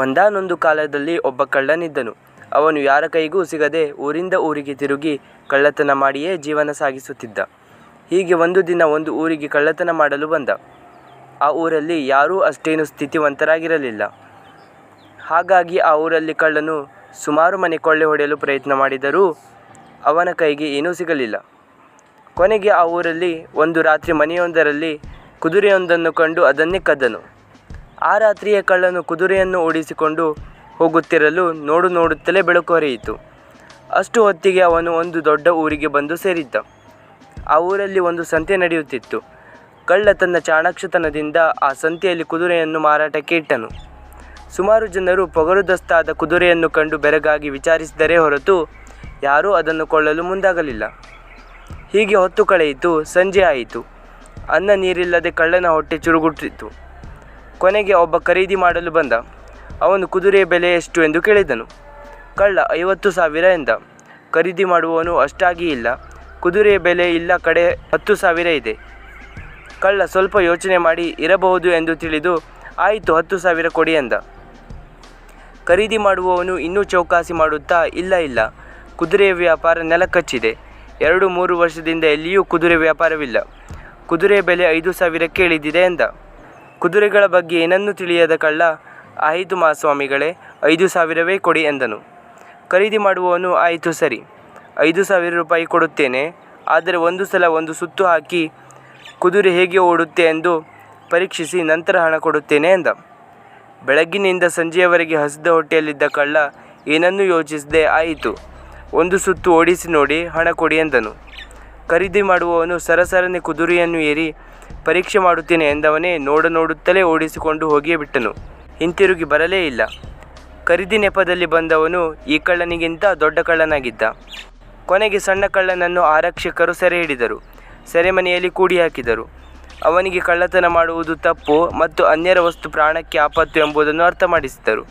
ಒಂದಾನೊಂದು ಕಾಲದಲ್ಲಿ ಒಬ್ಬ ಕಳ್ಳನಿದ್ದನು. ಅವನು ಯಾರ ಕೈಗೂ ಸಿಗದೆ ಊರಿಂದ ಊರಿಗೆ ತಿರುಗಿ ಕಳ್ಳತನ ಮಾಡಿಯೇ ಜೀವನ ಸಾಗಿಸುತ್ತಿದ್ದ. ಹೀಗೆ ಒಂದು ದಿನ ಒಂದು ಊರಿಗೆ ಕಳ್ಳತನ ಮಾಡಲು ಬಂದ. ಆ ಊರಲ್ಲಿ ಯಾರೂ ಅಷ್ಟೇನು ಸ್ಥಿತಿವಂತರಾಗಿರಲಿಲ್ಲ. ಹಾಗಾಗಿ ಆ ಊರಲ್ಲಿ ಕಳ್ಳನು ಸುಮಾರು ಮನೆ ಕೊಳ್ಳೆ ಹೊಡೆಯಲು ಪ್ರಯತ್ನ ಮಾಡಿದರೂ ಅವನ ಕೈಗೆ ಏನೂ ಸಿಗಲಿಲ್ಲ. ಕೊನೆಗೆ ಆ ಊರಲ್ಲಿ ಒಂದು ರಾತ್ರಿ ಮನೆಯೊಂದರಲ್ಲಿ ಕುದುರೆಯೊಂದನ್ನು ಕಂಡು ಅದನ್ನೇ ಕದ್ದನು. ಆ ರಾತ್ರಿಯೇ ಕಳ್ಳನು ಕುದುರೆಯನ್ನು ಓಡಿಸಿಕೊಂಡು ಹೋಗುತ್ತಿರಲು ನೋಡು ನೋಡುತ್ತಲೇ ಬೆಳಕು ಹರಿಯಿತು. ಅಷ್ಟು ಹೊತ್ತಿಗೆ ಅವನು ಒಂದು ದೊಡ್ಡ ಊರಿಗೆ ಬಂದು ಸೇರಿದ್ದ. ಆ ಊರಲ್ಲಿ ಒಂದು ಸಂತೆ ನಡೆಯುತ್ತಿತ್ತು. ಕಳ್ಳ ತನ್ನ ಚಾಣಾಕ್ಷತನದಿಂದ ಆ ಸಂತೆಯಲ್ಲಿ ಕುದುರೆಯನ್ನು ಮಾರಾಟಕ್ಕೆ ಇಟ್ಟನು. ಸುಮಾರು ಜನರು ಪೊಗರುದಸ್ತಾದ ಕುದುರೆಯನ್ನು ಕಂಡು ಬೆರಗಾಗಿ ವಿಚಾರಿಸಿದರೆ ಹೊರತು ಯಾರೂ ಅದನ್ನು ಕೊಳ್ಳಲು ಮುಂದಾಗಲಿಲ್ಲ. ಹೀಗೆ ಹೊತ್ತು ಕಳೆಯಿತು. ಸಂಜೆ ಆಯಿತು. ಅನ್ನ ನೀರಿಲ್ಲದೆ ಕಳ್ಳನ ಹೊಟ್ಟೆ ಚುರುಗುಟ್ಟಿತು. ಕೊನೆಗೆ ಒಬ್ಬ ಖರೀದಿ ಮಾಡಲು ಬಂದ. ಅವನು ಕುದುರೆ ಬೆಲೆ ಎಷ್ಟು ಎಂದು ಕೇಳಿದನು. ಕಳ್ಳ ಐವತ್ತು ಸಾವಿರ ಎಂದ. ಖರೀದಿ ಮಾಡುವವನು ಅಷ್ಟಾಗಿ ಇಲ್ಲ. ಕುದುರೆ ಬೆಲೆ ಇಲ್ಲ ಕಡೆ ಹತ್ತು ಸಾವಿರ ಇದೆ. ಕಳ್ಳ ಸ್ವಲ್ಪ ಯೋಚನೆ ಮಾಡಿ ಇರಬಹುದು ಎಂದು ತಿಳಿದು, ಆಯಿತು ಹತ್ತು ಸಾವಿರ ಕೊಡಿ ಎಂದ. ಖರೀದಿ ಮಾಡುವವನು ಇನ್ನೂ ಚೌಕಾಸಿ ಮಾಡುತ್ತಾ, ಇಲ್ಲ ಇಲ್ಲ ಕುದುರೆ ವ್ಯಾಪಾರ ನೆಲಕಚ್ಚಿದೆ. ಎರಡು, ಮೂರು ವರ್ಷದಿಂದ ಎಲ್ಲಿಯೂ ಕುದುರೆ ವ್ಯಾಪಾರವಿಲ್ಲ. ಕುದುರೆ ಬೆಲೆ ಐದು ಸಾವಿರಕ್ಕೆ ಇಳಿದಿದೆ ಎಂದ. ಕುದುರೆಗಳ ಬಗ್ಗೆ ಏನನ್ನೂ ತಿಳಿಯದ ಕಳ್ಳ ಆಯಿತು ಮಾಸ್ವಾಮಿಗಳೇ ಐದು ಸಾವಿರವೇ ಕೊಡಿ ಎಂದನು. ಖರೀದಿ ಮಾಡುವವನು ಆಯಿತು ಸರಿ, ಐದು ಸಾವಿರ ರೂಪಾಯಿ ಕೊಡುತ್ತೇನೆ. ಆದರೆ ಒಂದು ಸಲ ಒಂದು ಸುತ್ತು ಹಾಕಿ ಕುದುರೆ ಹೇಗೆ ಓಡುತ್ತೆ ಎಂದು ಪರೀಕ್ಷಿಸಿ ನಂತರ ಹಣ ಕೊಡುತ್ತೇನೆ ಎಂದ. ಬೆಳಗ್ಗಿನಿಂದ ಸಂಜೆಯವರೆಗೆ ಹಸಿದ ಹೊಟ್ಟೆಯಲ್ಲಿದ್ದ ಕಳ್ಳ ಏನನ್ನೂ ಯೋಚಿಸದೆ ಆಯಿತು, ಒಂದು ಸುತ್ತು ಓಡಿಸಿ ನೋಡಿ ಹಣ ಕೊಡಿ ಎಂದನು. ಖರೀದಿ ಮಾಡುವವನು ಸರಸರನೆ ಕುದುರೆಯನ್ನು ಏರಿ ಪರೀಕ್ಷೆ ಮಾಡುತ್ತೇನೆ ಎಂದವನೇ ನೋಡ ನೋಡುತ್ತಲೇ ಓಡಿಸಿಕೊಂಡು ಹೋಗಿಯೇ ಬಿಟ್ಟನು. ಹಿಂತಿರುಗಿ ಬರಲೇ ಇಲ್ಲ. ಖರೀದಿ ನೆಪದಲ್ಲಿ ಬಂದವನು ಈ ಕಳ್ಳನಿಗಿಂತ ದೊಡ್ಡ ಕಳ್ಳನಾಗಿದ್ದ. ಕೊನೆಗೆ ಸಣ್ಣ ಕಳ್ಳನನ್ನು ಆರಕ್ಷಕರು ಸೆರೆ ಹಿಡಿದರು. ಸೆರೆಮನೆಯಲ್ಲಿ ಕೂಡಿ ಹಾಕಿದರು ಅವನಿಗೆ ಕಳ್ಳತನ ಮಾಡುವುದು ತಪ್ಪು ಮತ್ತು ಅನ್ಯರ ವಸ್ತು ಪ್ರಾಣಕ್ಕೆ ಆಪತ್ತು ಎಂಬುದನ್ನು ಅರ್ಥಮಾಡಿಸಿದರು.